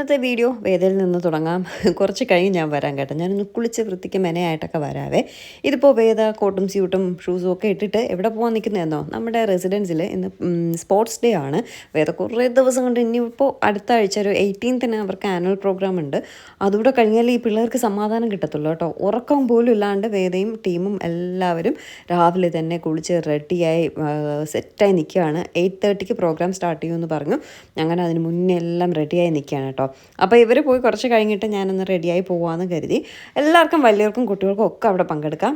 ഇന്നത്തെ വീഡിയോ വേദയിൽ നിന്ന് തുടങ്ങാം. കുറച്ച് കഴിഞ്ഞ് ഞാൻ വരാൻ കേട്ടോ. ഞാനൊന്ന് കുളിച്ച് വൃത്തിക്ക് മെനയായിട്ടൊക്കെ വരാവേ. ഇതിപ്പോൾ വേദ കോട്ടും സ്യൂട്ടും ഷൂസും ഒക്കെ ഇട്ടിട്ട് എവിടെ പോകാൻ നിൽക്കുന്നതെന്നോ നമ്മുടെ റെസിഡൻസിൽ ഇന്ന് സ്പോർട്സ് ഡേ ആണ്. വേദ കുറേ ദിവസം കൊണ്ട് ഇനിയിപ്പോൾ അടുത്ത ആഴ്ച ഒരു എയ്റ്റീൻത്തിന് അവർക്ക് ആനുവൽ പ്രോഗ്രാം ഉണ്ട്. അതുകൂടെ കഴിഞ്ഞാൽ ഈ പിള്ളേർക്ക് സമാധാനം കിട്ടത്തുള്ളൂ കേട്ടോ. ഉറക്കം പോലും ഇല്ലാണ്ട് വേദയും ടീമും എല്ലാവരും രാവിലെ തന്നെ കുളിച്ച് റെഡിയായി സെറ്റായി നിൽക്കുകയാണ് എയ്റ്റ് തേർട്ടിക്ക് പ്രോഗ്രാം സ്റ്റാർട്ട് ചെയ്യുമെന്ന് പറഞ്ഞു. അങ്ങനെ അതിന് മുന്നേ എല്ലാം റെഡിയായി നിൽക്കുകയാണ് കേട്ടോ. അപ്പോൾ ഇവർ പോയി കുറച്ച് കഴിഞ്ഞിട്ട് ഞാനൊന്ന് റെഡിയായി പോകാമെന്ന് കരുതി. എല്ലാവർക്കും വലിയവർക്കും കുട്ടികൾക്കും ഒക്കെ അവിടെ പങ്കെടുക്കാം.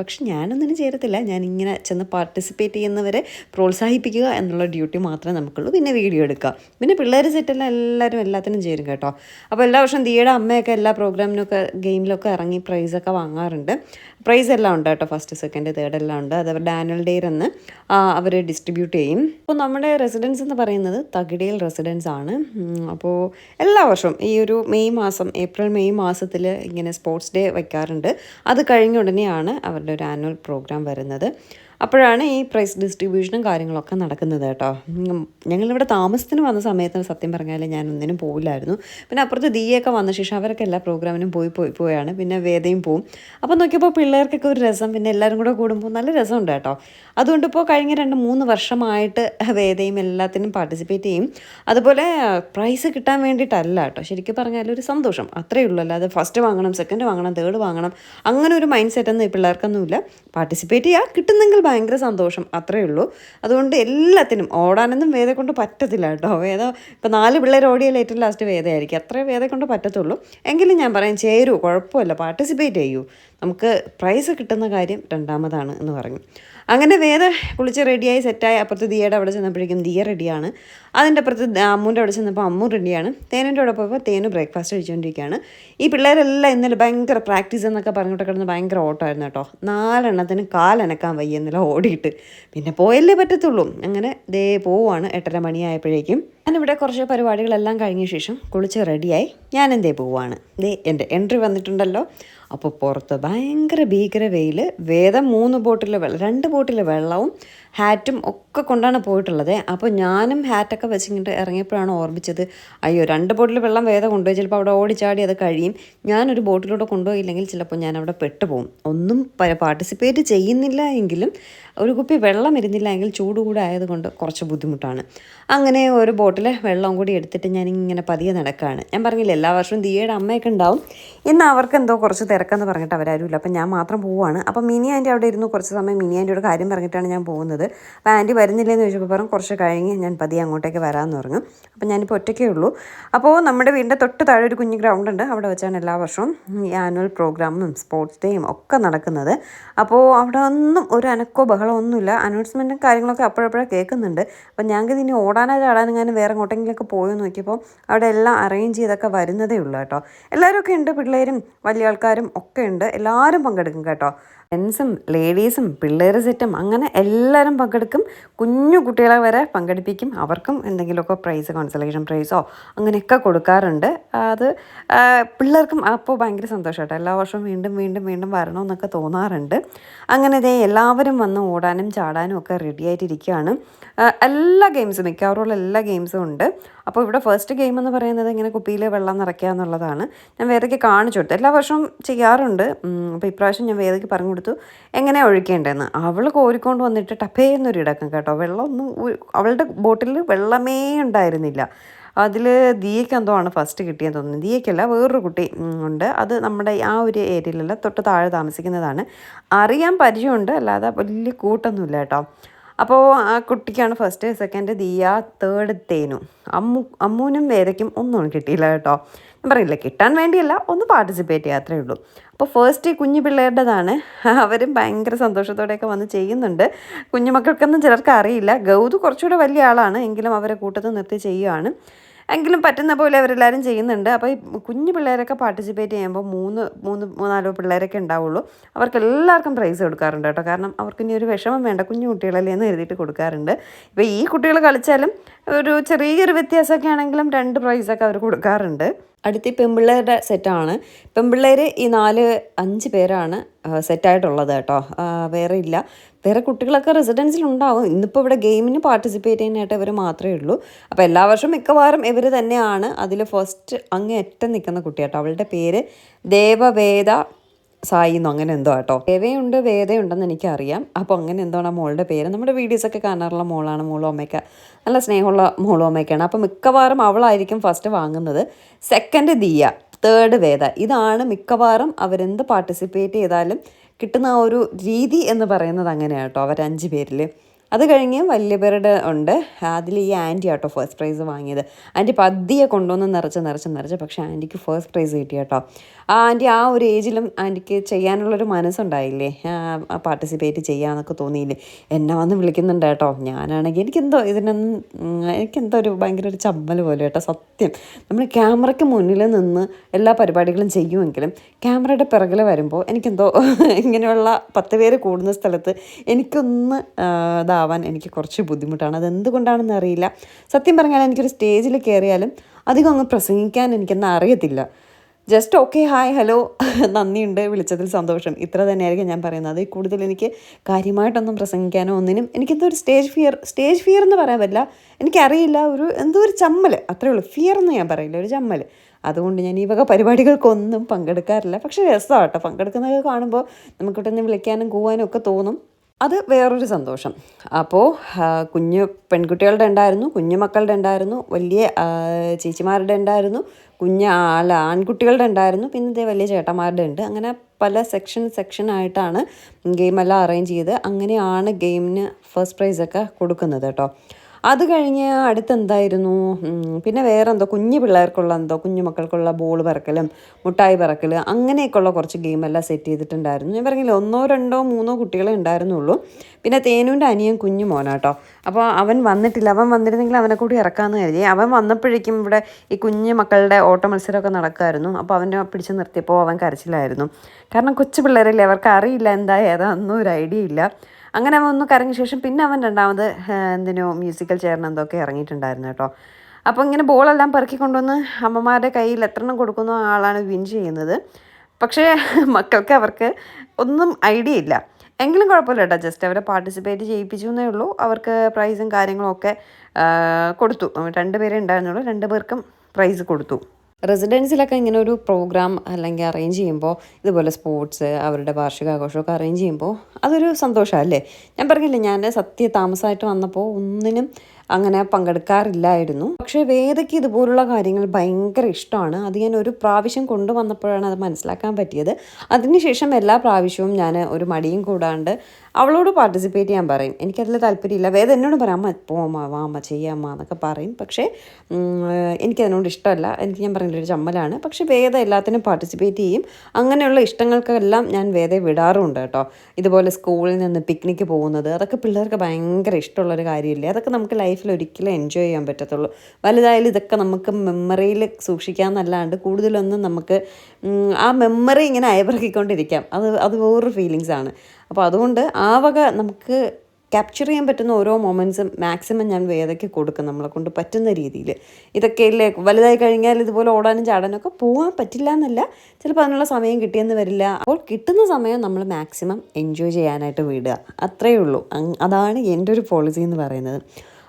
പക്ഷെ ഞാനൊന്നിനും ചേരത്തില്ല. ഞാൻ ചെന്ന് പാർട്ടിസിപ്പേറ്റ് ചെയ്യുന്നവരെ പ്രോത്സാഹിപ്പിക്കുക എന്നുള്ള ഡ്യൂട്ടി മാത്രമേ നമുക്കുള്ളൂ. പിന്നെ വീഡിയോ എടുക്കുക. പിന്നെ പിള്ളേർ സെറ്റെല്ലാം എല്ലാവരും എല്ലാത്തിനും ചേരും കേട്ടോ. അപ്പോൾ എല്ലാ വർഷവും ദിയുടെ അമ്മയൊക്കെ എല്ലാ പ്രോഗ്രാമിനൊക്കെ ഗെയിമിലൊക്കെ ഇറങ്ങി പ്രൈസൊക്കെ വാങ്ങാറുണ്ട്. പ്രൈസ് എല്ലാം ഉണ്ട് കേട്ടോ ഫസ്റ്റ് സെക്കൻഡ് തേർഡ് എല്ലാം ഉണ്ട്. അത് അവരുടെ ആനുവൽ ഡേ എന്ന് അവർ ഡിസ്ട്രിബ്യൂട്ട് ചെയ്യും. അപ്പോൾ നമ്മുടെ റെസിഡൻസ് എന്ന് പറയുന്നത് തകിടിയിൽ റെസിഡൻസ് ആണ്. അപ്പോൾ എല്ലാ വർഷവും ഈ ഒരു മെയ് മാസം ഏപ്രിൽ മെയ് മാസത്തിൽ ഇങ്ങനെ സ്പോർട്സ് ഡേ വയ്ക്കാറുണ്ട്. അത് കഴിഞ്ഞ ഉടനെയാണ് അവരുടെ ഒരു ആനുവൽ പ്രോഗ്രാം വരുന്നത്. അപ്പോഴാണ് ഈ പ്രൈസ് ഡിസ്ട്രിബ്യൂഷനും കാര്യങ്ങളൊക്കെ നടക്കുന്നത് കേട്ടോ. ഞങ്ങളിവിടെ താമസത്തിന് വന്ന സമയത്ത് സത്യം പറഞ്ഞാൽ ഞാൻ ഒന്നിനും പോയില്ലായിരുന്നു പിന്നെ അപ്പുറത്ത് ദീയൊക്കെ വന്ന ശേഷം അവരൊക്കെ എല്ലാ പ്രോഗ്രാമിനും പോയി പോയി പോയാണ്. പിന്നെ വേദയും പോവും. അപ്പോൾ നോക്കിയപ്പോൾ പിള്ളേർക്കൊക്കെ ഒരു രസം. പിന്നെ എല്ലാവരും കൂടെ കൂടുമ്പോൾ നല്ല രസമുണ്ട് കേട്ടോ. അതുകൊണ്ട് ഇപ്പോൾ കഴിഞ്ഞ രണ്ട് മൂന്ന് വർഷമായിട്ട് വേദയും എല്ലാത്തിനും പാർട്ടിസിപ്പേറ്റ് ചെയ്യും. അതുപോലെ പ്രൈസ് കിട്ടാൻ വേണ്ടിയിട്ടല്ല കേട്ടോ. ശരിക്കും പറഞ്ഞാൽ ഒരു സന്തോഷം. അത്രയേ ഉള്ളൂ. അല്ലാതെ ഫസ്റ്റ് വാങ്ങണം സെക്കൻഡ് വാങ്ങണം തേർഡ് വാങ്ങണം. അങ്ങനെ ഒരു മൈൻഡ് സെറ്റ് ഒന്നും ഈ പിള്ളേർക്കൊന്നുമില്ല. പാർട്ടിസിപ്പേറ്റ് ചെയ്യുക കിട്ടുന്നെങ്കിൽ ഭയങ്കര സന്തോഷം അത്രയേ ഉള്ളൂ. അതുകൊണ്ട് എല്ലാത്തിനും ഓടാനൊന്നും വേദ കൊണ്ട് പറ്റത്തില്ല കേട്ടോ. വേദ ഇപ്പം നാല് പിള്ളേർ ഓടിയാൽ ഏറ്റവും ലാസ്റ്റ് വേദയായിരിക്കും. അത്രേ വേദ കൊണ്ട് പറ്റത്തുള്ളൂ. എങ്കിലും ഞാൻ പറയും ചേരൂ കുഴപ്പമില്ല പാർട്ടിസിപ്പേറ്റ് ചെയ്യൂ. നമുക്ക് പ്രൈസ് കിട്ടുന്ന കാര്യം രണ്ടാമതാണ് എന്ന് പറഞ്ഞു. അങ്ങനെ വേറെ കുളിച്ച് റെഡിയായി സെറ്റായി അപ്പുറത്ത് ദിയയുടെ അവിടെ ചെന്നപ്പോഴേക്കും ദിയ റെഡിയാണ് അതിന്റെ അപ്പുറത്ത് അമ്മൂന്റെ അവിടെ ചെന്നപ്പോൾ അമ്മു റെഡിയാണ് തേനന്റെ അവിടെ പോയപ്പോൾ തേന് ബ്രേക്ക്ഫാസ്റ്റ് കഴിച്ചുകൊണ്ടിരിക്കുകയാണ് ഈ പിള്ളേരെല്ലാം ഇന്നലെ ഭയങ്കര പ്രാക്ടീസ് എന്നൊക്കെ പറഞ്ഞിട്ട് കിടന്ന് ഭയങ്കര ഓട്ടമായിരുന്നു കേട്ടോ. നാലെണ്ണത്തിന് കാലനക്കാൻ വയ്യ ഇന്നലെ ഓടിയിട്ട്. പിന്നെ പോയല്ലേ പറ്റത്തുള്ളൂ. അങ്ങനെ ദേ പോവാണ്. എട്ടര മണിയായപ്പോഴേക്കും. ഞാനിവിടെ കുറച്ച് പരിപാടികളെല്ലാം കഴിഞ്ഞ ശേഷം കുളിച്ച് റെഡിയായി ഞാൻ എന്തേ പോവാണ്. ദേ എന്റെ എൻട്രി വന്നിട്ടുണ്ടല്ലോ. അപ്പോൾ പുറത്ത് ഭയങ്കര ഭീകര വെയിൽ വേദം മൂന്ന് ബോട്ടിൽ വെള്ളം രണ്ട് ബോട്ടിൽ വെള്ളവും ഹാറ്റും ഒക്കെ കൊണ്ടാണ് പോയിട്ടുള്ളത്. അപ്പോൾ ഞാനും ഹാറ്റൊക്കെ വെച്ചിങ്ങോട്ട് ഇറങ്ങിയപ്പോഴാണ് ഓർമ്മിച്ചത് അയ്യോ രണ്ട് ബോട്ടിൽ വെള്ളം വേദം കൊണ്ടുപോയി ചിലപ്പോൾ അവിടെ ഓടിച്ചാടി അത് കഴിയും. ഞാനൊരു ബോട്ടിലൂടെ കൊണ്ടുപോയില്ലെങ്കിൽ ചിലപ്പോൾ ഞാൻ അവിടെ പെട്ടുപോകും. ഒന്നും പാർട്ടിസിപ്പേറ്റ് ചെയ്യുന്നില്ല എങ്കിലും ഒരു കുപ്പി വെള്ളം ഇരുന്നില്ല എങ്കിൽ ചൂട് കൂടെ ആയതുകൊണ്ട് കുറച്ച് ബുദ്ധിമുട്ടാണ്. അങ്ങനെ ഒരു ബോട്ടിൽ വെള്ളം കൂടി എടുത്തിട്ട് ഞാൻ ഇങ്ങനെ പതിയെ നടക്കുകയാണ് ഞാൻ പറഞ്ഞില്ല എല്ലാ വർഷവും ദിയയുടെ അമ്മയൊക്കെ ഉണ്ടാവും. ഇന്ന് അവർക്ക് എന്തോ കുറച്ച് തിരക്കെന്ന് പറഞ്ഞിട്ട് അവരാരുമില്ല അപ്പം ഞാൻ മാത്രം പോവുകയാണ് അപ്പം മിനി ആന്റി അവിടെ ഇരുന്ന് കുറച്ച് സമയം മിനി ആന്റെയോട് കാര്യം പറഞ്ഞിട്ടാണ് ഞാൻ പോകുന്നത്. അപ്പോൾ ആന്റി വരുന്നില്ലെന്ന് ചോദിച്ചപ്പോൾ പറഞ്ഞു കുറച്ച് കഴിഞ്ഞ് ഞാൻ പതിയെ അങ്ങോട്ടേക്ക് വരാമെന്ന് പറഞ്ഞു. അപ്പം ഞാനിപ്പോൾ ഒറ്റയ്ക്കേ ഉള്ളൂ. അപ്പോൾ നമ്മുടെ വീടിന്റെ തൊട്ട് താഴെ ഒരു കുഞ്ഞു ഗ്രൗണ്ട് ഉണ്ട്. അവിടെ വെച്ചാണ് എല്ലാ വർഷവും ഈ ആനുവൽ പ്രോഗ്രാമും സ്പോർട്സ് ഡേയും ഒക്കെ നടക്കുന്നത്. അപ്പോൾ അവിടെ ഒന്നും ഒരു അനക്കോ ബഹളോ ഒന്നുമില്ല. അനൗൺസ്മെന്റും കാര്യങ്ങളൊക്കെ അപ്പോഴപ്പോഴേ കേൾക്കുന്നുണ്ട്. അപ്പോൾ ഞങ്ങൾക്ക് ഇനി ഓടാനോ ചാടാനും ഞാൻ വേറെ എങ്ങോട്ടെങ്കിലൊക്കെ പോയെന്ന് നോക്കിയപ്പോൾ അവിടെ എല്ലാം അറേഞ്ച് ചെയ്തൊക്കെ വരുന്നതേ ഉള്ളൂ കേട്ടോ. എല്ലാവരും ഒക്കെ ഉണ്ട് പിള്ളേരും വലിയ ആൾക്കാരും ഒക്കെ ഉണ്ട്. എല്ലാവരും പങ്കെടുക്കും കേട്ടോ. ജെൻസും ലേഡീസും പിള്ളേർ സെറ്റും അങ്ങനെ എല്ലാവരും പങ്കെടുക്കും. കുഞ്ഞു കുട്ടികളെ വരെ പങ്കെടുപ്പിക്കും. അവർക്കും എന്തെങ്കിലുമൊക്കെ പ്രൈസ് കോൺസലേഷൻ പ്രൈസോ അങ്ങനെയൊക്കെ കൊടുക്കാറുണ്ട്. അത് പിള്ളേർക്കും അപ്പോൾ ഭയങ്കര സന്തോഷമായിട്ട് എല്ലാ വർഷവും വീണ്ടും വീണ്ടും വീണ്ടും വരണമെന്നൊക്കെ തോന്നാറുണ്ട്. അങ്ങനെ ഇതേ എല്ലാവരും വന്ന് ഓടാനും ചാടാനും ഒക്കെ റെഡി ആയിട്ടിരിക്കുകയാണ്. എല്ലാ ഗെയിംസും മിക്കവാറുള്ള എല്ലാ ഗെയിംസും ഉണ്ട്. അപ്പോൾ ഇവിടെ ഫസ്റ്റ് ഗെയിം എന്ന് പറയുന്നത് ഇങ്ങനെ കുപ്പിയിൽ വെള്ളം നിറയ്ക്കുക എന്നുള്ളതാണ്. ഞാൻ വേദയ്ക്ക് കാണിച്ചു കൊടുത്തു. എല്ലാ വർഷവും ചെയ്യാറുണ്ട്. അപ്പോൾ ഇപ്രാവശ്യം ഞാൻ വേദയ്ക്ക് പറഞ്ഞു കൊടുത്തു. എങ്ങനെ ഒഴിക്കേണ്ടതെന്ന്? അവൾ കോരിക്കൊണ്ട് വന്നിട്ട് ടപ്പേ എന്നൊരു ഇടക്കം കേട്ടോ. വെള്ളമൊന്നും അവളുടെ ബോട്ടിൽ വെള്ളമേ ഉണ്ടായിരുന്നില്ല. അതിൽ ദിയയ്ക്ക് എന്തോ ആണ് ഫസ്റ്റ് കിട്ടിയെന്ന് തോന്നുന്നു. ദിയയ്ക്കല്ല വേറൊരു കുട്ടി ഉണ്ട്. അത് നമ്മുടെ ആ ഒരു ഏരിയയിലല്ല തൊട്ട് താഴെ താമസിക്കുന്നതാണ്. അറിയാൻ പരിചയമുണ്ട് അല്ലാതെ വലിയ കൂട്ടൊന്നുമില്ല കേട്ടോ. അപ്പോൾ ആ കുട്ടിക്കാണ് first second Diya third Thenu. Ammu അമ്മൂനും വേദയ്ക്കും ഒന്നും കിട്ടിയില്ല കേട്ടോ. ഞാൻ പറയില്ല കിട്ടാൻ വേണ്ടിയല്ല ഒന്ന് പാർട്ടിസിപ്പേറ്റ് ചെയ്യാത്രേ ഉള്ളൂ. അപ്പോൾ ഫസ്റ്റ് കുഞ്ഞു പിള്ളേരുടേതാണ്. അവരും ഭയങ്കര സന്തോഷത്തോടെയൊക്കെ വന്ന് ചെയ്യുന്നുണ്ട്. കുഞ്ഞുമക്കൾക്കൊന്നും ചിലർക്ക് അറിയില്ല. ഗൗതു കുറച്ചുകൂടെ വലിയ ആളാണ് എങ്കിലും അവരെ കൂട്ടത്തിൽ നിർത്തി ചെയ്യുകയാണ് എങ്കിലും പറ്റുന്ന പോലെ അവരെല്ലാവരും ചെയ്യുന്നുണ്ട്. അപ്പോൾ ഈ കുഞ്ഞു പിള്ളേരൊക്കെ പാർട്ടിസിപ്പേറ്റ് ചെയ്യുമ്പോൾ മൂന്ന് മൂന്ന് മൂന്നാലോ പിള്ളേരൊക്കെ ഉണ്ടാവുള്ളൂ. അവർക്ക് എല്ലാവർക്കും പ്രൈസ് കൊടുക്കാറുണ്ട് കേട്ടോ. കാരണം അവർക്ക് ഇനി ഒരു വിഷമം വേണ്ട കുഞ്ഞു കുട്ടികളല്ലേ എന്ന് എഴുതിയിട്ട് കൊടുക്കാറുണ്ട്. ഇപ്പോൾ ഈ കുട്ടികൾ കളിച്ചാലും ഒരു ചെറിയൊരു വ്യത്യാസമൊക്കെ ആണെങ്കിലും രണ്ട് പ്രൈസൊക്കെ അവർ കൊടുക്കാറുണ്ട്. അടുത്ത ഈ പെൺപിള്ളേരുടെ സെറ്റാണ്. പെൺപിള്ളേർ ഈ നാല് അഞ്ച് പേരാണ് സെറ്റായിട്ടുള്ളത് കേട്ടോ. വേറെ ഇല്ല. വേറെ കുട്ടികളൊക്കെ റെസിഡൻസിൽ ഉണ്ടാവും ഇന്നിപ്പോൾ ഇവിടെ ഗെയിമിന് പാർട്ടിസിപ്പേറ്റ് ചെയ്യാനായിട്ട് ഇവർ മാത്രമേ ഉള്ളൂ. അപ്പോൾ എല്ലാ വർഷവും മിക്കവാറും ഇവർ തന്നെയാണ് അതിൽ ഫസ്റ്റ് അങ്ങേയറ്റം നിൽക്കുന്ന കുട്ടിയാട്ടോ അവളുടെ പേര് ദേവവേദ സായി എന്നോ അങ്ങനെ എന്തോ കേട്ടോ ദേവയുണ്ട് വേദയുണ്ടെന്ന് എനിക്കറിയാം. അപ്പോൾ അങ്ങനെ എന്താണ് മോളുടെ പേര്? നമ്മുടെ വീഡിയോസൊക്കെ കാണാറുള്ള മോളാണ് മോളും നല്ല സ്നേഹമുള്ള മോളും അപ്പോൾ മിക്കവാറും അവളായിരിക്കും ഫസ്റ്റ് വാങ്ങുന്നത്. Second Diya third Veda. ഇതാണ് മിക്കവാറും അവരെന്ത് പാർട്ടിസിപ്പേറ്റ് ചെയ്താലും കിട്ടുന്ന ഒരു രീതി എന്ന് പറയുന്നത് അവർ അഞ്ച് പേരിൽ അത് കഴിഞ്ഞ് വലിയ പേരുടെ ഉണ്ട്. അതിൽ ഈ ആന്റി ആട്ടോ ഫസ്റ്റ് പ്രൈസ് വാങ്ങിയത്. ആന്റി പതിയെ കൊണ്ടുവന്ന് നിറച്ച് നിറച്ച് നിറച്ച് പക്ഷേ ആന്റിക്ക് ഫസ്റ്റ് പ്രൈസ് കിട്ടി കേട്ടോ. ആ ആന്റി ആ ഒരു ഏജിലും ആന്റിക്ക് ചെയ്യാനുള്ളൊരു മനസ്സുണ്ടായില്ലേ? പാർട്ടിസിപ്പേറ്റ് ചെയ്യാമെന്നൊക്കെ തോന്നിയില്ലേ? എന്നെ വന്ന് വിളിക്കുന്നുണ്ട് കേട്ടോ. ഞാനാണെങ്കിൽ എനിക്കെന്തോ ഇതിനൊന്നും എനിക്കെന്തോ ഒരു ഭയങ്കര ഒരു ചമ്മൽ പോലെ കേട്ടോ സത്യം. നമ്മൾ ക്യാമറയ്ക്ക് മുന്നിൽ നിന്ന് എല്ലാ പരിപാടികളും ചെയ്യുമെങ്കിലും ക്യാമറയുടെ പിറകിൽ വരുമ്പോൾ എനിക്കെന്തോ ഇങ്ങനെയുള്ള പത്ത് പേര് കൂടുന്ന സ്ഥലത്ത് എനിക്കൊന്ന് ആ, ഇതാവാൻ എനിക്ക് കുറച്ച് ബുദ്ധിമുട്ടാണ്. അത് അതെന്തുകൊണ്ടാണെന്ന് അറിയില്ല. സത്യം പറഞ്ഞാൽ എനിക്കൊരു സ്റ്റേജിൽ കയറിയാലും അധികം അങ്ങ് പ്രസംഗിക്കാൻ എനിക്കൊന്നും അറിയത്തില്ല. ജസ്റ്റ് ഓക്കെ ഹായ് ഹലോ നന്ദിയുണ്ട് വിളിച്ചതിൽ സന്തോഷം. ഇത്ര തന്നെയായിരിക്കും ഞാൻ പറയുന്നത്. അതിൽ കൂടുതൽ എനിക്ക് കാര്യമായിട്ടൊന്നും പ്രസംഗിക്കാനോ ഒന്നിനും എനിക്കെന്തോ ഒരു സ്റ്റേജ് ഫിയർ സ്റ്റേജ് ഫിയർ എന്ന് പറയാൻ പറ്റില്ല. എനിക്കറിയില്ല ഒരു എന്തോ ഒരു ചമ്മൽ അത്രേ ഉള്ളൂ. ഫിയർ എന്ന് ഞാൻ പറയില്ല ഒരു ചമ്മൽ അതുകൊണ്ട് ഞാൻ ഈ വക പരിപാടികൾക്കൊന്നും പങ്കെടുക്കാറില്ല. പക്ഷേ രസമാണ് കേട്ടോ പങ്കെടുക്കുന്നത് കാണുമ്പോൾ നമുക്കിട്ടൊന്ന് വിളിക്കാനും കൂവാനും ഒക്കെ തോന്നും. അത് വേറൊരു സന്തോഷം. അപ്പോൾ കുഞ്ഞു പെൺകുട്ടികളുടെ ഉണ്ടായിരുന്നു കുഞ്ഞു മക്കളുടെ ഉണ്ടായിരുന്നു വലിയ ചേച്ചിമാരുടെ ഉണ്ടായിരുന്നു കുഞ്ഞ് ആല ആൺകുട്ടികളുടെ ഉണ്ടായിരുന്നു പിന്നെ ഇതേ വലിയ ചേട്ടന്മാരുടെ ഉണ്ട്. അങ്ങനെ പല സെക്ഷൻ സെക്ഷൻ സെക്ഷനായിട്ടാണ് ഗെയിമെല്ലാം അറേഞ്ച് ചെയ്ത് അങ്ങനെയാണ് ഗെയിമിന് ഫസ്റ്റ് പ്രൈസൊക്കെ കൊടുക്കുന്നത് കേട്ടോ. അത് കഴിഞ്ഞ് അടുത്തെന്തായിരുന്നു? പിന്നെ വേറെ എന്തോ കുഞ്ഞു പിള്ളേർക്കുള്ള എന്തോ കുഞ്ഞു മക്കൾക്കുള്ള ബോൾ പറക്കലും മുട്ടായി പറക്കൽ അങ്ങനെയൊക്കെയുള്ള കുറച്ച് ഗെയിമെല്ലാം സെറ്റ് ചെയ്തിട്ടുണ്ടായിരുന്നു. ഞാൻ പറഞ്ഞില്ല ഒന്നോ രണ്ടോ മൂന്നോ കുട്ടികളെ ഉണ്ടായിരുന്നുള്ളൂ. പിന്നെ തേനുവിന്റെ അനിയൻ കുഞ്ഞു മോനാട്ടോ. അപ്പോൾ അവൻ വന്നിട്ടില്ല. അവൻ വന്നിരുന്നെങ്കിൽ അവനെ കൂടി ഇറക്കാമെന്ന് കരുതി. അവൻ വന്നപ്പോഴേക്കും ഇവിടെ ഈ കുഞ്ഞു മക്കളുടെ ഓട്ട മത്സരമൊക്കെ നടക്കുമായിരുന്നു. അപ്പോൾ അവനെ പിടിച്ച് നിർത്തിയപ്പോൾ അവൻ കരച്ചിലായിരുന്നു. കാരണം കൊച്ചു പിള്ളേരല്ലേ അവർക്ക് അറിയില്ല എന്താ ഏതാണെന്നും ഒരു ഐഡിയ ഇല്ല. അങ്ങനെ അവൻ ഒന്ന് കറങ്ങിയ ശേഷം പിന്നെ അവൻ രണ്ടാമത് എന്തിനോ മ്യൂസിക്കൽ ചെയറിന് എന്തൊക്കെ ഇറങ്ങിയിട്ടുണ്ടായിരുന്നു കേട്ടോ. അപ്പോൾ ഇങ്ങനെ ബോളെല്ലാം പെറുക്കി കൊണ്ടുവന്ന് അമ്മമാരുടെ കയ്യിൽ എത്രണ്ണം കൊടുക്കുന്ന ആളാണ് വിൻ ചെയ്യുന്നത്. പക്ഷേ മക്കൾക്ക് അവർക്ക് ഒന്നും ഐഡിയ ഇല്ല. എങ്കിലും കുഴപ്പമില്ല കേട്ടോ. ജസ്റ്റ് അവരെ പാർട്ടിസിപ്പേറ്റ് ചെയ്യിപ്പിച്ചു എന്നേ ഉള്ളൂ. അവർക്ക് പ്രൈസും കാര്യങ്ങളും ഒക്കെ കൊടുത്തു. രണ്ട് പേരെ ഉണ്ടായിരുന്നുള്ളൂ. രണ്ട് പേർക്കും പ്രൈസ് കൊടുത്തു. റെസിഡൻസിലൊക്കെ ഇങ്ങനെ ഒരു പ്രോഗ്രാം അല്ലെങ്കിൽ അറേഞ്ച് ചെയ്യുമ്പോൾ ഇതുപോലെ സ്പോർട്സ് അവരുടെ വാർഷികാഘോഷമൊക്കെ അറേഞ്ച് ചെയ്യുമ്പോൾ അതൊരു സന്തോഷമല്ലേ? ഞാൻ പറഞ്ഞില്ലേ ഞാൻ സത്യ താമസമായിട്ട് വന്നപ്പോൾ ഒന്നിനും അങ്ങനെ പങ്കെടുക്കാറില്ലായിരുന്നു. പക്ഷേ വേദയ്ക്ക് ഇതുപോലുള്ള കാര്യങ്ങൾ ഭയങ്കര ഇഷ്ടമാണ്. അത് ഞാൻ ഒരു പ്രാവശ്യം കൊണ്ടുവന്നപ്പോഴാണ് അത് മനസ്സിലാക്കാൻ പറ്റിയത്. അതിനുശേഷം എല്ലാ പ്രാവശ്യവും ഞാൻ ഒരു മടിയും കൂടാണ്ട് അവളോട് പാർട്ടിസിപ്പേറ്റ് ചെയ്യാൻ പറയും. എനിക്കതിൽ താല്പര്യമില്ല. വേദ എന്നോട് പറയാം അമ്മ പോവാമ്മ വാ അമ്മ ചെയ്യാമ്മ എന്നൊക്കെ പറയും. പക്ഷേ എനിക്കതിനോട് ഇഷ്ടമല്ല. എനിക്ക് ഞാൻ പറഞ്ഞില്ല ഒരു ചമ്മലാണ്. പക്ഷേ വേദ എല്ലാത്തിനും പാർട്ടിസിപ്പേറ്റ് ചെയ്യും. അങ്ങനെയുള്ള ഇഷ്ടങ്ങൾക്കെല്ലാം ഞാൻ വേദയെ വിടാറുമുണ്ട് കേട്ടോ. ഇതുപോലെ സ്കൂളിൽ നിന്ന് പിക്നിക്ക് പോകുന്നത് അതൊക്കെ പിള്ളേർക്ക് ഭയങ്കര ഇഷ്ടമുള്ളൊരു കാര്യമില്ലേ? അതൊക്കെ നമുക്ക് ലൈഫിൽ ഒരിക്കലും എൻജോയ് ചെയ്യാൻ പറ്റത്തുള്ളൂ. വലുതായാലും ഇതൊക്കെ നമുക്ക് മെമ്മറിയിൽ സൂക്ഷിക്കാമെന്നല്ലാണ്ട് കൂടുതലൊന്നും നമുക്ക് ആ മെമ്മറി ഇങ്ങനെ അയവിറക്കിക്കൊണ്ടിരിക്കാം. അത് അത് വേറൊരു ഫീലിങ്സാണ് അപ്പോൾ അതുകൊണ്ട് ആ വക നമുക്ക് ക്യാപ്ചർ ചെയ്യാൻ പറ്റുന്ന ഓരോ മൊമെന്റ്സും മാക്സിമം ഞാൻ വേദയ്ക്ക് കൊടുക്കും നമ്മളെ കൊണ്ട് പറ്റുന്ന രീതിയിൽ. ഇതൊക്കെ ഇല്ലേ വലുതായി കഴിഞ്ഞാൽ ഇതുപോലെ ഓടാനും ചാടാനും ഒക്കെ പോകാൻ പറ്റില്ല എന്നല്ല. ചിലപ്പോൾ അതിനുള്ള സമയം കിട്ടിയെന്ന് വരില്ല. അപ്പോൾ കിട്ടുന്ന സമയം നമ്മൾ മാക്സിമം എൻജോയ് ചെയ്യാനായിട്ട് വിടുക. അത്രയേ ഉള്ളൂ. അതാണ് എന്റെ ഒരു പോളിസി എന്ന് പറയുന്നത്.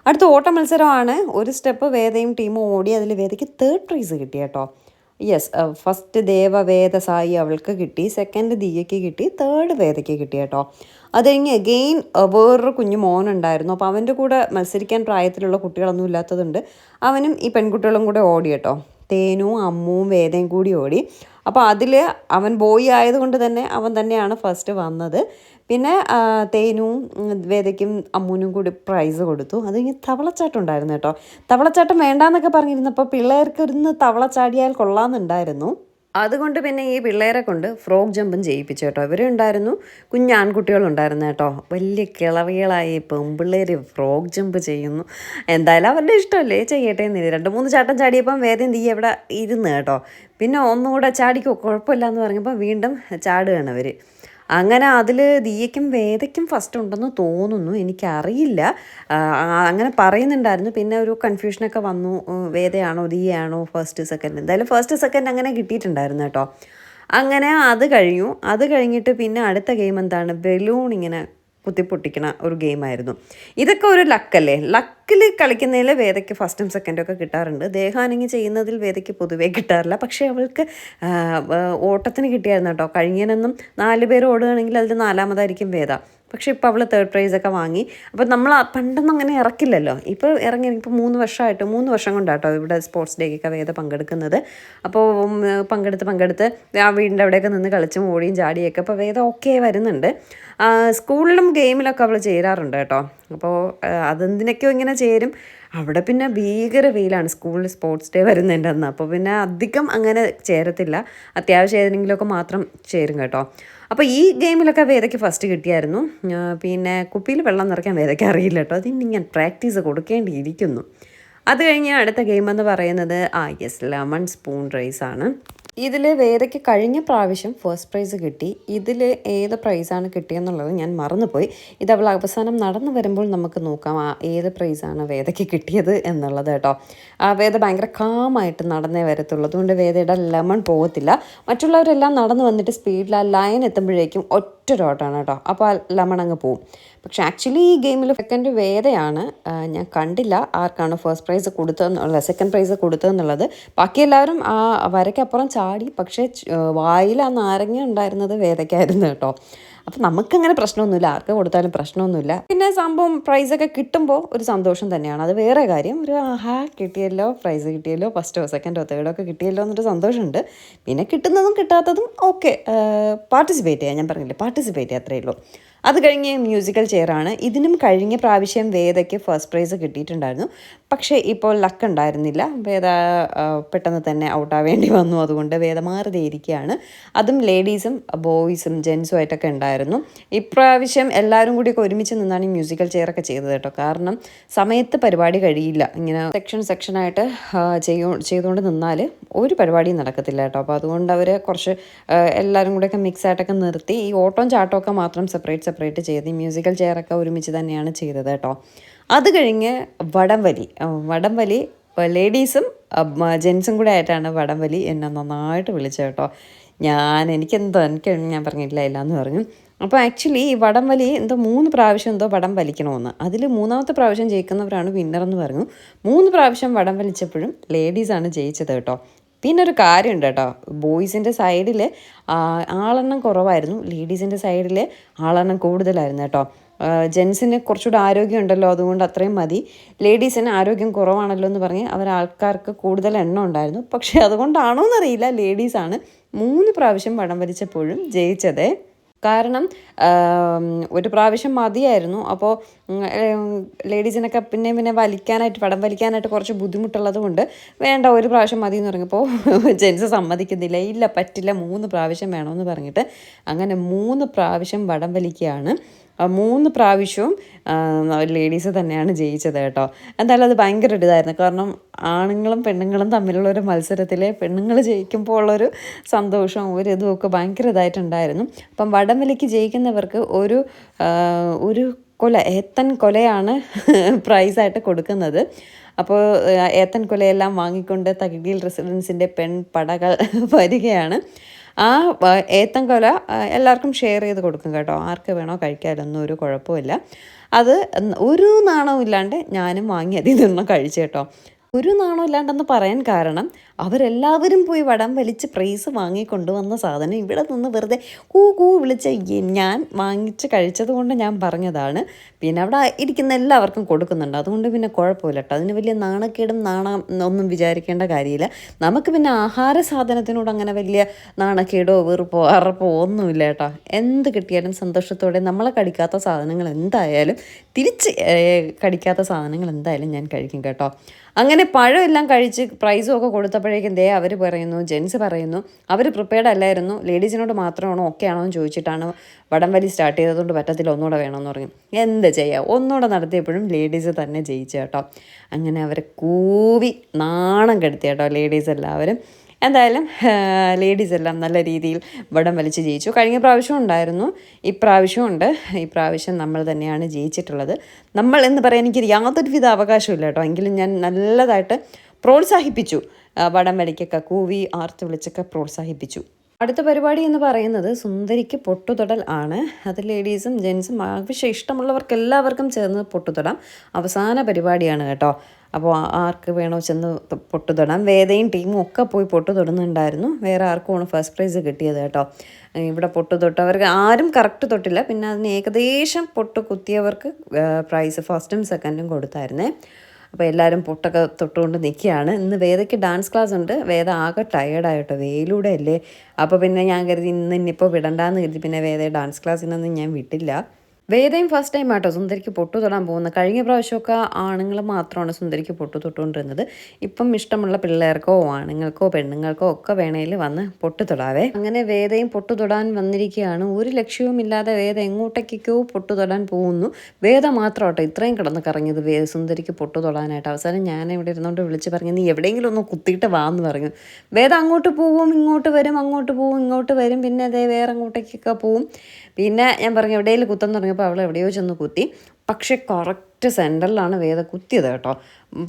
അടുത്ത ഓട്ട മത്സരമാണ്. ഒരു സ്റ്റെപ്പ് വേദയും ടീമും ഓടി അതിൽ വേദയ്ക്ക് തേർഡ് പ്രൈസ് കിട്ടിയ കേട്ടോ യെസ് ഫസ്റ്റ് ദേവവേദ സായി അവൾക്ക് കിട്ടി. സെക്കൻഡ് ദിയയ്ക്ക് കിട്ടി. തേർഡ് വേദയ്ക്ക് കിട്ടി കേട്ടോ. അത് കഴിഞ്ഞ് അഗെയിൻ വേറൊരു കുഞ്ഞു മോനുണ്ടായിരുന്നു. അപ്പോൾ അവന്റെ കൂടെ മത്സരിക്കാൻ പ്രായത്തിലുള്ള കുട്ടികളൊന്നും ഇല്ലാത്തതുണ്ട്. അവനും ഈ പെൺകുട്ടികളും കൂടെ ഓടി കേട്ടോ. തേനും അമ്മുവും വേദയും കൂടി ഓടി. അപ്പോൾ അതിൽ അവൻ ബോയ് ആയതുകൊണ്ട് തന്നെ അവൻ തന്നെയാണ് ഫസ്റ്റ് വന്നത്. പിന്നെ തേനും വേദയ്ക്കും അമ്മൂനും കൂടി പ്രൈസ് കൊടുത്തു. അത് ഇനി തവളച്ചാട്ടം ഉണ്ടായിരുന്നു കേട്ടോ. തവളച്ചാട്ടം വേണ്ടാന്നൊക്കെ പറഞ്ഞിരുന്നപ്പോൾ പിള്ളേർക്ക് ഇരുന്ന് തവളച്ചാടിയാൽ കൊള്ളാമെന്നുണ്ടായിരുന്നു. അതുകൊണ്ട് പിന്നെ ഈ പിള്ളേരെ കൊണ്ട് ഫ്രോഗ് ജമ്പും ചെയ്യിപ്പിച്ചു കേട്ടോ. ഇവരുണ്ടായിരുന്നു കുഞ്ഞാൺകുട്ടികളുണ്ടായിരുന്നു കേട്ടോ. വലിയ കിളവികളായി പെമ്പിള്ളേർ ഫ്രോഗ് ജമ്പ് ചെയ്യുന്നു. എന്തായാലും അവരുടെ ഇഷ്ടമല്ലേ? ചെയ്യട്ടെ എന്ന് രണ്ട് മൂന്ന് ചാട്ടം ചാടിയപ്പം വേദം തീ എവിടെ ഇരുന്ന് കേട്ടോ. പിന്നെ ഒന്നുകൂടെ ചാടിക്കോ കുഴപ്പമില്ല എന്ന് പറഞ്ഞപ്പോൾ വീണ്ടും ചാടുകയാണ് അവർ അങ്ങനെ അതിൽ ദിയയ്ക്കും വേദയ്ക്കും ഫസ്റ്റ് ഉണ്ടെന്ന് തോന്നുന്നു. എനിക്കറിയില്ല. അങ്ങനെ പറയുന്നുണ്ടായിരുന്നു. പിന്നെ ഒരു കൺഫ്യൂഷനൊക്കെ വന്നു. വേദയാണോ ദിയയാണോ ഫസ്റ്റ് സെക്കൻഡ് എന്തായാലും ഫസ്റ്റ് സെക്കൻഡ് അങ്ങനെ കിട്ടിയിട്ടുണ്ടായിരുന്നു കേട്ടോ. അങ്ങനെ അത് കഴിഞ്ഞു. അത് കഴിഞ്ഞിട്ട് പിന്നെ അടുത്ത ഗെയിം എന്താണ്? ബലൂൺ ഇങ്ങനെ കുത്തിപ്പൊട്ടിക്കണ ഒരു ഗെയിമായിരുന്നു. ഇതൊക്കെ ഒരു ലക്കല്ലേ? ലക്കിൽ കളിക്കുന്നതിൽ വേദയ്ക്ക് ഫസ്റ്റും സെക്കൻഡും ഒക്കെ കിട്ടാറുണ്ട്. ദേഹാനങ്ങി ചെയ്യുന്നതിൽ വേദയ്ക്ക് പൊതുവേ കിട്ടാറില്ല. പക്ഷേ അവൾക്ക് ഓട്ടത്തിന് കിട്ടിയായിരുന്നു കേട്ടോ. കഴിഞ്ഞതിനൊന്നും നാല് പേര് ഓടുകയാണെങ്കിൽ അതിൽ നാലാമതായിരിക്കും വേദ. പക്ഷേ ഇപ്പോൾ അവൾ തേർഡ് പ്രൈസൊക്കെ വാങ്ങി. അപ്പോൾ നമ്മൾ പണ്ടൊന്നും അങ്ങനെ ഇറക്കില്ലല്ലോ. ഇപ്പോൾ ഇറങ്ങി ഇപ്പോൾ മൂന്ന് വർഷമായിട്ട് മൂന്ന് വർഷം കൊണ്ടാട്ടോ ഇവിടെ സ്പോർട്സ് ഡേക്കൊക്കെ വേദ പങ്കെടുക്കുന്നത്. അപ്പോൾ പങ്കെടുത്ത് പങ്കെടുത്ത് ആ വീടിന്റെ അവിടെയൊക്കെ നിന്ന് കളിച്ചും ഓടിയും ചാടിയൊക്കെ അപ്പോൾ വേദ ഓക്കെ വരുന്നുണ്ട്. സ്കൂളിലും ഗെയിമിലൊക്കെ അവൾ ചേരാറുണ്ട് കേട്ടോ. അപ്പോൾ അതെന്തിനൊക്കെയോ ഇങ്ങനെ ചേരും. അവിടെ പിന്നെ ഭീകര വെയിലാണ് സ്കൂളിൽ സ്പോർട്സ് ഡേ വരുന്നതിന്റെ അന്ന്. അപ്പോൾ പിന്നെ അധികം അങ്ങനെ ചേരത്തില്ല. അത്യാവശ്യം ഏതെങ്കിലുമൊക്കെ മാത്രം ചേരും കേട്ടോ. അപ്പോൾ ഈ ഗെയിമിലൊക്കെ വേദയ്ക്ക് ഫസ്റ്റ് കിട്ടിയായിരുന്നു. പിന്നെ കുപ്പിയിൽ വെള്ളം നിറയ്ക്കാൻ വേദയ്ക്ക് അറിയില്ല കേട്ടോ. അതിന് ഞാൻ പ്രാക്ടീസ് കൊടുക്കേണ്ടിയിരിക്കുന്നു. അത് കഴിഞ്ഞ് അടുത്ത ഗെയിം എന്ന് പറയുന്നത് ആ യെസ് ലെമൺ സ്പൂൺ റൈസാണ് ഇതിൽ വേദയ്ക്ക് കഴിഞ്ഞ പ്രാവശ്യം ഫസ്റ്റ് പ്രൈസ് കിട്ടി. ഇതിൽ ഏത് പ്രൈസാണ് കിട്ടിയെന്നുള്ളത് ഞാൻ മറന്നുപോയി. ഇത് അവൾ അവസാനം നടന്നു വരുമ്പോൾ നമുക്ക് നോക്കാം ആ ഏത് പ്രൈസാണ് വേദയ്ക്ക് കിട്ടിയത് എന്നുള്ളത് കേട്ടോ. ആ വേദ ഭയങ്കര കാമായിട്ട് നടന്നേ വരത്തുള്ളൂ. അതുകൊണ്ട് വേദയുടെ ലെമൺ പോകത്തില്ല മറ്റുള്ളവരെല്ലാം നടന്നു വന്നിട്ട് സ്പീഡിൽ ആ ലൈൻ എത്തുമ്പോഴേക്കും ഒറ്റ ഡോട്ടാണ് കേട്ടോ. അപ്പോൾ ആ ലെമൺ അങ്ങ് പോവും. പക്ഷെ ആക്ച്വലി ഈ ഗെയിമിൽ സെക്കൻഡ് വേദയാണ്. ഞാൻ കണ്ടില്ല ആർക്കാണ് ഫസ്റ്റ് പ്രൈസ് കൊടുത്തതെന്നുള്ളത് സെക്കൻഡ് പ്രൈസ് കൊടുത്തതെന്നുള്ളത്. ബാക്കി എല്ലാവരും ആ വരയ്ക്കപ്പുറം ചാടി പക്ഷേ വായിൽ ആ നാരങ്ങ ഉണ്ടായിരുന്നത് വേദയ്ക്കായിരുന്നു കേട്ടോ. അപ്പം നമുക്കങ്ങനെ പ്രശ്നമൊന്നുമില്ല. ആർക്ക് കൊടുത്താലും പ്രശ്നമൊന്നുമില്ല. പിന്നെ സംഭവം പ്രൈസൊക്കെ കിട്ടുമ്പോൾ ഒരു സന്തോഷം തന്നെയാണ്. അത് വേറെ കാര്യം. ഒരു ആഹാ കിട്ടിയല്ലോ പ്രൈസ് കിട്ടിയല്ലോ ഫസ്റ്റോ സെക്കൻഡോ തേർഡോ ഒക്കെ കിട്ടിയല്ലോ എന്നൊരു സന്തോഷമുണ്ട്. പിന്നെ കിട്ടുന്നതും കിട്ടാത്തതും ഓക്കെ പാർട്ടിസിപ്പേറ്റ് ചെയ്യാം. ഞാൻ പറഞ്ഞില്ലേ പാർട്ടിസിപ്പേറ്റ് ചെയ്യാം അത്രയേ ഉള്ളൂ. അത് കഴിഞ്ഞ് മ്യൂസിക്കൽ ചെയറാണ് ഇതിനും കഴിഞ്ഞ പ്രാവശ്യം വേദയ്ക്ക് ഫസ്റ്റ് പ്രൈസ് കിട്ടിയിട്ടുണ്ടായിരുന്നു. പക്ഷേ ഇപ്പോൾ ലക്ക് ഉണ്ടായിരുന്നില്ല. വേദ പെട്ടെന്ന് തന്നെ ഔട്ടാവേണ്ടി വന്നു. അതുകൊണ്ട് വേദ മാറുതെ ഇരിക്കുകയാണ് അതും ലേഡീസും ബോയ്സും ജെൻസും ആയിട്ടൊക്കെ ഉണ്ടായിരുന്നു. ഇപ്രാവശ്യം എല്ലാവരും കൂടിയൊക്കെ ഒരുമിച്ച് നിന്നാണ് ഈ മ്യൂസിക്കൽ ചെയറൊക്കെ ചെയ്തത് കേട്ടോ. കാരണം സമയത്ത് പരിപാടി കഴിയില്ല. ഇങ്ങനെ സെക്ഷൻ സെക്ഷനായിട്ട് ചെയ്യോ ചെയ്തുകൊണ്ട് നിന്നാൽ ഒരു പരിപാടിയും നടക്കത്തില്ല കേട്ടോ. അപ്പോൾ അതുകൊണ്ട് അവർ കുറച്ച് എല്ലാവരും കൂടെയൊക്കെ മിക്സ് ആയിട്ടൊക്കെ നിർത്തി. ഈ ഓട്ടവും ചാട്ടവും ഒക്കെ മാത്രം സെപ്പറേറ്റ് സെപ്പറേറ്റ് ചെയ്ത് ഈ മ്യൂസിക്കൽ ചെയറൊക്കെ ഒരുമിച്ച് തന്നെയാണ് ചെയ്തത് കേട്ടോ. അത് കഴിഞ്ഞ് വടംവലി. വടംവലി ലേഡീസും ജെൻസും കൂടെ ആയിട്ടാണ് വടംവലി എന്നെ നന്നായിട്ട് വിളിച്ചത് കേട്ടോ. ഞാൻ എനിക്കെന്തോ എനിക്ക് ഞാൻ പറഞ്ഞില്ല ഇല്ല എന്ന് പറഞ്ഞു. അപ്പോൾ ആക്ച്വലി ഈ വടം വലി എന്തോ മൂന്ന് പ്രാവശ്യം എന്തോ വടം വലിക്കണമെന്ന് അതിൽ മൂന്നാമത്തെ പ്രാവശ്യം ജയിക്കുന്നവരാണ് വിന്നർ എന്ന് പറഞ്ഞു. മൂന്ന് പ്രാവശ്യം വടം വലിച്ചപ്പോഴും ലേഡീസാണ് ജയിച്ചത് കേട്ടോ. പിന്നെ ഒരു കാര്യമുണ്ട് കേട്ടോ. ബോയ്സിന്റെ സൈഡിൽ ആളെണ്ണം കുറവായിരുന്നു. ലേഡീസിന്റെ സൈഡിൽ ആളെണ്ണം കൂടുതലായിരുന്നു കേട്ടോ. ജെൻസിന് കുറച്ചുകൂടെ ആരോഗ്യം ഉണ്ടല്ലോ അതുകൊണ്ട് അത്രയും മതി. ലേഡീസിന് ആരോഗ്യം കുറവാണല്ലോ എന്ന് പറഞ്ഞ് അവർ ആൾക്കാർക്ക് കൂടുതൽ എണ്ണം ഉണ്ടായിരുന്നു. പക്ഷേ അതുകൊണ്ടാണോ എന്നറിയില്ല ലേഡീസാണ് മൂന്ന് പ്രാവശ്യം വടം വലിച്ചപ്പോഴും ജയിച്ചതേ. കാരണം ഒരു പ്രാവശ്യം മതിയായിരുന്നു. അപ്പോൾ ലേഡീസിനൊക്കെ പിന്നെ പിന്നെ വലിക്കാനായിട്ട് വടം വലിക്കാനായിട്ട് കുറച്ച് ബുദ്ധിമുട്ടുള്ളത് കൊണ്ട് വേണ്ട ഒരു പ്രാവശ്യം മതി എന്ന് പറഞ്ഞപ്പോൾ ജെൻസ് സമ്മതിക്കുന്നില്ല. ഇല്ല പറ്റില്ല മൂന്ന് പ്രാവശ്യം വേണമെന്ന് പറഞ്ഞിട്ട് അങ്ങനെ മൂന്ന് പ്രാവശ്യം വടം വലിക്കുകയാണ്. മൂന്ന് പ്രാവശ്യവും ലേഡീസ് തന്നെയാണ് ജയിച്ചത് കേട്ടോ. എന്തായാലും അത് ഭയങ്കര ഇതായിരുന്നു കാരണം ആണുങ്ങളും പെണ്ണുങ്ങളും തമ്മിലുള്ള ഒരു മത്സരത്തിൽ പെണ്ണുങ്ങൾ ജയിക്കുമ്പോൾ ഉള്ളൊരു സന്തോഷവും ഒരു ഇതും ഒക്കെ ഭയങ്കര ഇതായിട്ടുണ്ടായിരുന്നു. അപ്പം വടംവലിക്ക് ജയിക്കുന്നവർക്ക് ഒരു ഒരു കൊല ഏത്തൻ കൊലയാണ് പ്രൈസായിട്ട് കൊടുക്കുന്നത്. അപ്പോൾ ഏത്തൻ കൊലയെല്ലാം വാങ്ങിക്കൊണ്ട് തകിടിയിൽ റെസിഡൻസിന്റെ പെൺ പടകൾ വരികയാണ്. ആ ഏത്തങ്കൊല എല്ലാവർക്കും ഷെയർ ചെയ്ത് കൊടുക്കും കേട്ടോ. ആർക്ക് വേണോ കഴിക്കാനൊന്നും ഒരു കുഴപ്പമില്ല. അത് ഒരു നാണവും ഇല്ലാണ്ട് ഞാനും വാങ്ങി അതിൽ നിന്നും കഴിച്ചു കേട്ടോ. ഒരു നാണവും ഇല്ലാണ്ടെന്ന് പറയാൻ കാരണം അവരെല്ലാവരും പോയി വടം വലിച്ച് പ്രൈസ് വാങ്ങിക്കൊണ്ടുവന്ന സാധനം ഇവിടെ നിന്ന് വെറുതെ കൂ കൂ വിളിച്ച ഞാൻ വാങ്ങിച്ച് കഴിച്ചത് കൊണ്ട് ഞാൻ പറഞ്ഞതാണ്. പിന്നെ അവിടെ ഇരിക്കുന്ന എല്ലാവർക്കും കൊടുക്കുന്നുണ്ട്. അതുകൊണ്ട് പിന്നെ കുഴപ്പമില്ല കേട്ടോ അതിന് വലിയ നാണക്കേടും നാണം ഒന്നും വിചാരിക്കേണ്ട കാര്യമില്ല. നമുക്ക് പിന്നെ ആഹാര സാധനത്തിനോട് അങ്ങനെ വലിയ നാണക്കേടോ വെറുപ്പോ അറപ്പോ ഒന്നുമില്ല കേട്ടോ എന്ത് കിട്ടിയാലും സന്തോഷത്തോടെ നമ്മളെ കടിക്കാത്ത സാധനങ്ങൾ എന്തായാലും തിരിച്ച് കടിക്കാത്ത സാധനങ്ങൾ എന്തായാലും ഞാൻ കഴിക്കും കേട്ടോ. അങ്ങനെ പഴമെല്ലാം കഴിച്ച് പ്രൈസും ഒക്കെ കൊടുത്തപ്പോഴേക്കും ദേ അവർ പറയുന്നു ജെൻസ് പറയുന്നു അവർ പ്രിപ്പയർഡ് അല്ലായിരുന്നു ലേഡീസിനോട് മാത്രമാണോ ഓക്കെ ആണോ എന്ന് ചോദിച്ചിട്ടാണ് വടംവലി സ്റ്റാർട്ട് ചെയ്തതുകൊണ്ട് പറ്റത്തില്ല ഒന്നുകൂടെ വേണമെന്ന് പറഞ്ഞു. എന്ത് ചെയ്യാം? ഒന്നുകൂടെ നടത്തിയപ്പോഴും ലേഡീസ് തന്നെ ജയിച്ചു കേട്ടോ. അങ്ങനെ അവരെ കൂവി നാണം കെടുത്തി കേട്ടോ ലേഡീസ് എല്ലാവരും. എന്തായാലും ലേഡീസ് എല്ലാം നല്ല രീതിയിൽ വടം വലിച്ച് ജയിച്ചു. കഴിഞ്ഞ പ്രാവശ്യം ഉണ്ടായിരുന്നു ഇപ്രാവശ്യം ഉണ്ട്. ഇപ്രാവശ്യം നമ്മൾ തന്നെയാണ് ജയിച്ചിട്ടുള്ളത്. നമ്മൾ എന്ന് പറയാൻ എനിക്ക് യാതൊരുവിധ അവകാശമില്ല കേട്ടോ. എങ്കിലും ഞാൻ നല്ലതായിട്ട് പ്രോത്സാഹിപ്പിച്ചു. വടം വലിക്കൊക്കെ കൂവി ആർത്ത് വിളിച്ചൊക്കെ പ്രോത്സാഹിപ്പിച്ചു. അടുത്ത പരിപാടി എന്ന് പറയുന്നത് സുന്ദരിക്ക് പൊട്ടുതൊടൽ ആണ്. അത് ലേഡീസും ജെൻസും ആവശ്യം ഇഷ്ടമുള്ളവർക്ക് എല്ലാവർക്കും ചേർന്ന് പൊട്ടുതൊടാം. അവസാന പരിപാടിയാണ് കേട്ടോ. അപ്പോൾ ആർക്ക് വേണോ ചെന്ന് പൊട്ടുതൊടാം. വേദയും ടീമും ഒക്കെ പോയി പൊട്ടു തൊടുന്നുണ്ടായിരുന്നു വേറെ ആർക്കുമാണ് ഫസ്റ്റ് പ്രൈസ് കിട്ടിയത് കേട്ടോ. ഇവിടെ പൊട്ടു തൊട്ടവർക്ക് ആരും കറക്റ്റ് തൊട്ടില്ല. പിന്നെ അതിന് ഏകദേശം പൊട്ട് കുത്തിയവർക്ക് പ്രൈസ് ഫസ്റ്റും സെക്കൻഡും കൊടുത്തായിരുന്നേ. അപ്പോൾ എല്ലാവരും പൊട്ടൊക്കെ തൊട്ടുകൊണ്ട് നിൽക്കുകയാണ്. ഇന്ന് വേദയ്ക്ക് ഡാൻസ് ക്ലാസ് ഉണ്ട്. വേദ ആകെ ടയേർഡായിട്ടോ വെയിലൂടെ അല്ലേ? അപ്പോൾ പിന്നെ ഞാൻ കരുതി ഇന്ന് ഇന്നിപ്പോൾ വിടണ്ടാന്ന് കരുതി പിന്നെ വേദയെ ഡാൻസ് ക്ലാസ്സിനൊന്നും ഞാൻ വിട്ടില്ല. വേദയും ഫസ്റ്റ് ടൈം ആട്ടോ സുന്ദരിക്ക് പൊട്ടു തൊടാൻ പോകുന്നത്. കഴിഞ്ഞ പ്രാവശ്യമൊക്കെ ആണുങ്ങൾ മാത്രമാണ് സുന്ദരിക്ക് പൊട്ടു തൊട്ടുകൊണ്ടിരുന്നത്. ഇപ്പം ഇഷ്ടമുള്ള പിള്ളേർക്കോ ആണുങ്ങൾക്കോ പെണ്ണുങ്ങൾക്കോ ഒക്കെ വേണേൽ വന്ന് പൊട്ടു തൊടാവേ. അങ്ങനെ വേദയും പൊട്ടു തൊടാൻ വന്നിരിക്കുകയാണ്. ഒരു ലക്ഷ്യവുമില്ലാതെ വേദ എങ്ങോട്ടേക്കോ പൊട്ടു തൊടാൻ പോകുന്നു. വേദ മാത്രം ആട്ടോ ഇത്രയും കിടന്ന് കറങ്ങിയത്. വേ സുന്ദരിക്ക് പൊട്ടു തൊടാനായിട്ട്. അവസാനം ഞാൻ ഇവിടെ ഇരുന്നുകൊണ്ട് വിളിച്ച് പറഞ്ഞു നീ എവിടെയെങ്കിലും ഒന്ന് കുത്തിയിട്ട് വാ എന്ന് പറഞ്ഞു. വേദ അങ്ങോട്ട് പോവും ഇങ്ങോട്ട് വരും അങ്ങോട്ട് പോവും ഇങ്ങോട്ട് വരും. പിന്നെ അതേ വേറെ അങ്ങോട്ടേക്കൊക്കെ പോവും. പിന്നെ ഞാൻ പറഞ്ഞു എവിടെയെങ്കിലും കുത്തെന്ന് പറഞ്ഞപ്പോൾ അവൾ എവിടെയോ ചെന്ന് കുത്തി. പക്ഷെ കറക്റ്റ് സെന്ററിലാണ് വേദ കുത്തിയത് കേട്ടോ.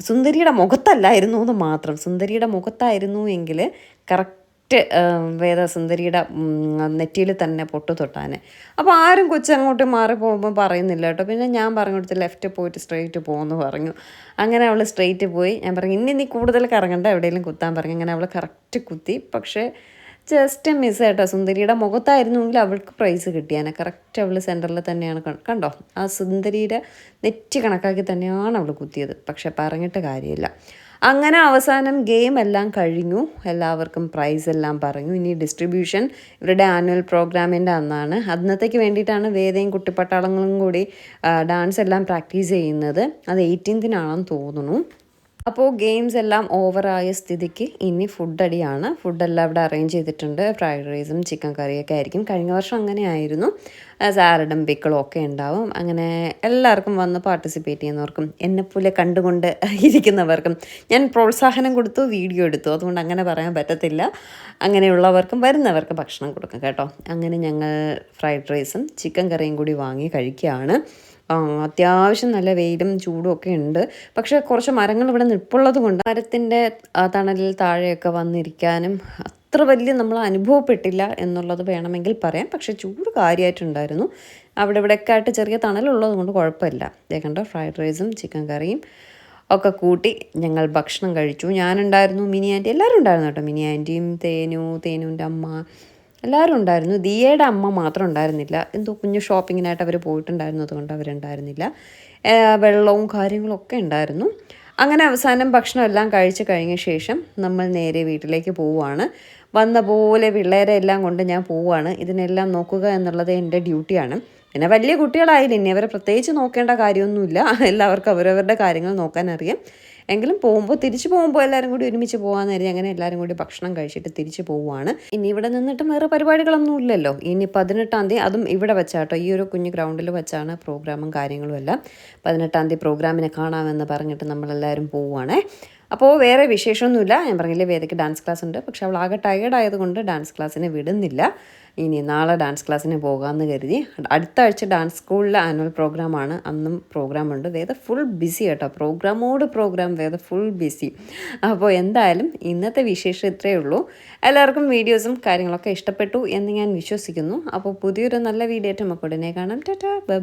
സുന്ദരിയുടെ മുഖത്തല്ലായിരുന്നു എന്ന് മാത്രം. സുന്ദരിയുടെ മുഖത്തായിരുന്നു എങ്കിൽ കറക്റ്റ് വേദ സുന്ദരിയുടെ നെറ്റിയിൽ തന്നെ പൊട്ടു തൊട്ടാൻ. അപ്പോൾ ആരും കൊച്ചങ്ങോട്ട് മാറി പോകുമ്പോൾ പറയുന്നില്ല കേട്ടോ. പിന്നെ ഞാൻ പറഞ്ഞു കൊടുത്ത് ലെഫ്റ്റ് പോയിട്ട് സ്ട്രെയിറ്റ് പോകുമെന്ന് പറഞ്ഞു. അങ്ങനെ അവൾ സ്ട്രെയിറ്റ് പോയി. ഞാൻ പറഞ്ഞു ഇനി നീ കൂടുതൽ കറങ്ങണ്ട. എവിടെയെങ്കിലും കുത്താൻ പറഞ്ഞു. അങ്ങനെ അവൾ കറക്റ്റ് കുത്തി. പക്ഷേ ജസ്റ്റ് മിസ് കേട്ടോ സുന്ദരിയുടെ മുഖത്തായിരുന്നുവെങ്കിൽ അവൾക്ക് പ്രൈസ് കിട്ടിയാനെ. കറക്റ്റ് അവൾ സെന്ററിൽ തന്നെയാണ് കണ്ടോ? ആ സുന്ദരിയുടെ നെറ്റ് കണക്കാക്കി തന്നെയാണ് അവൾ കുത്തിയത്. പക്ഷെ പറഞ്ഞിട്ട് കാര്യമില്ല. അങ്ങനെ അവസാനം ഗെയിം എല്ലാം കഴിഞ്ഞു. എല്ലാവർക്കും പ്രൈസ് എല്ലാം പറഞ്ഞു. ഇനി ഡിസ്ട്രിബ്യൂഷൻ ഇവരുടെ ആനുവൽ പ്രോഗ്രാമിന്റെ അന്നാണ്. അന്നത്തേക്ക് വേണ്ടിയിട്ടാണ് വേദയും കുട്ടിപ്പട്ടാളങ്ങളും കൂടി ഡാൻസ് എല്ലാം പ്രാക്ടീസ് ചെയ്യുന്നത്. അത് എയ്റ്റീൻത്തിനാണെന്ന് തോന്നുന്നു. അപ്പോൾ ഗെയിംസ് എല്ലാം ഓവറായ സ്ഥിതിക്ക് ഇനി ഫുഡ് അടിയാണ്. ഫുഡെല്ലാം ഇവിടെ അറേഞ്ച് ചെയ്തിട്ടുണ്ട്. ഫ്രൈഡ് റൈസും ചിക്കൻ കറിയൊക്കെ ആയിരിക്കും. കഴിഞ്ഞ വർഷം അങ്ങനെ ആയിരുന്നു. സാലഡും പിക്കിളും ഒക്കെ ഉണ്ടാവും. അങ്ങനെ എല്ലാവർക്കും വന്ന് പാർട്ടിസിപ്പേറ്റ് ചെയ്യുന്നവർക്കും എന്നെപ്പോലെ കണ്ടുകൊണ്ട് ഇരിക്കുന്നവർക്കും ഞാൻ പ്രോത്സാഹനം കൊടുത്തു വീഡിയോ എടുത്തു. അതുകൊണ്ട് അങ്ങനെ പറയാൻ പറ്റത്തില്ല. അങ്ങനെയുള്ളവർക്കും വരുന്നവർക്ക് ഭക്ഷണം കൊടുക്കും കേട്ടോ. അങ്ങനെ ഞങ്ങൾ ഫ്രൈഡ് റൈസും ചിക്കൻ കറിയും കൂടി വാങ്ങി കഴിക്കുകയാണ്. അത്യാവശ്യം നല്ല വെയിലും ചൂടും ഒക്കെ ഉണ്ട്. പക്ഷേ കുറച്ച് മരങ്ങൾ ഇവിടെ നിൽപ്പുള്ളത് കൊണ്ട് മരത്തിന്റെ തണലിൽ താഴെയൊക്കെ വന്നിരിക്കാനും അത്ര വലിയ നമ്മൾ അനുഭവപ്പെട്ടില്ല എന്നുള്ളത് വേണമെങ്കിൽ പറയാം. പക്ഷെ ചൂട് കാര്യമായിട്ടുണ്ടായിരുന്നു അവിടെ ഇവിടെയൊക്കെ ആയിട്ട് ചെറിയ തണലുള്ളത് കൊണ്ട് കുഴപ്പമില്ല. ഇതേക്കണ്ട കണ്ടോ ഫ്രൈഡ് റൈസും ചിക്കൻ കറിയും ഒക്കെ കൂട്ടി ഞങ്ങൾ ഭക്ഷണം കഴിച്ചു. ഞാനുണ്ടായിരുന്നു മിനി ആന്റി. എല്ലാവരും ഉണ്ടായിരുന്നു കേട്ടോ മിനി ആന്റിയും തേനു തേനുവിന്റെ അമ്മ എല്ലാവരും ഉണ്ടായിരുന്നു. ദിയയുടെ അമ്മ മാത്രം ഉണ്ടായിരുന്നില്ല. എന്തോ കുഞ്ഞു ഷോപ്പിങ്ങിനായിട്ട് അവർ പോയിട്ടുണ്ടായിരുന്നു. അതുകൊണ്ട് അവരുണ്ടായിരുന്നില്ല വെള്ളവും കാര്യങ്ങളും ഒക്കെ ഉണ്ടായിരുന്നു. അങ്ങനെ അവസാനം ഭക്ഷണം എല്ലാം കഴിച്ച് കഴിഞ്ഞ ശേഷം നമ്മൾ നേരെ വീട്ടിലേക്ക് പോവുകയാണ്. വന്ന പോലെ പിള്ളേരെ എല്ലാം കൊണ്ട് ഞാൻ പോവുകയാണ്. ഇതിനെല്ലാം നോക്കുക എന്നുള്ളത് എന്റെ ഡ്യൂട്ടിയാണ്. പിന്നെ വലിയ കുട്ടികളായില്ല? ഇനി അവരെ പ്രത്യേകിച്ച് നോക്കേണ്ട കാര്യമൊന്നുമില്ല. എല്ലാവർക്കും അവരവരുടെ കാര്യങ്ങൾ നോക്കാൻ അറിയാം. എങ്കിലും പോകുമ്പോൾ തിരിച്ചു പോകുമ്പോൾ എല്ലാവരും കൂടി ഒരുമിച്ച് പോകാമെന്ന് കരുതി അങ്ങനെ എല്ലാവരും കൂടി ഭക്ഷണം കഴിച്ചിട്ട് തിരിച്ചു പോവുകയാണ് ഇനി ഇവിടെ നിന്നിട്ട് വേറെ പരിപാടികളൊന്നും ഇല്ലല്ലോ. ഇനി പതിനെട്ടാം തീയതി അതും ഇവിടെ വെച്ചാട്ടോ. ഈ ഒരു കുഞ്ഞു ഗ്രൗണ്ടിൽ വെച്ചാണ് പ്രോഗ്രാമും കാര്യങ്ങളും എല്ലാം. പതിനെട്ടാം തീയതി പ്രോഗ്രാമിനെ കാണാമെന്ന് പറഞ്ഞിട്ട് നമ്മളെല്ലാവരും പോവുകയാണേ അപ്പോൾ വേറെ വിശേഷമൊന്നുമില്ല. ഞാൻ പറഞ്ഞില്ലേ വേദയ്ക്ക് ഡാൻസ് ക്ലാസ് ഉണ്ട്. പക്ഷെ അവൾ ആകെ ടയേർഡ് ആയതുകൊണ്ട് ഡാൻസ് ക്ലാസ്സിന് വിടുന്നില്ല. ഇനി നാളെ ഡാൻസ് ക്ലാസ്സിന് പോകാമെന്ന് കരുതി. അടുത്ത ആഴ്ച ഡാൻസ് സ്കൂളിലെ ആനുവൽ പ്രോഗ്രാമാണ് അന്നും പ്രോഗ്രാം ഉണ്ട്. വേദ ഫുൾ ബിസി കേട്ടോ. പ്രോഗ്രാമോട് പ്രോഗ്രാം വേദ ഫുൾ ബിസി അപ്പോൾ എന്തായാലും ഇന്നത്തെ വിശേഷം ഇത്രയേ ഉള്ളൂ. എല്ലാവർക്കും വീഡിയോസും കാര്യങ്ങളൊക്കെ ഇഷ്ടപ്പെട്ടു എന്ന് ഞാൻ വിശ്വസിക്കുന്നു. അപ്പോൾ പുതിയൊരു നല്ല വീഡിയോ ആയിട്ട് നമുക്ക് ഉടനെ കാണാം. ടാറ്റാ. ബൈ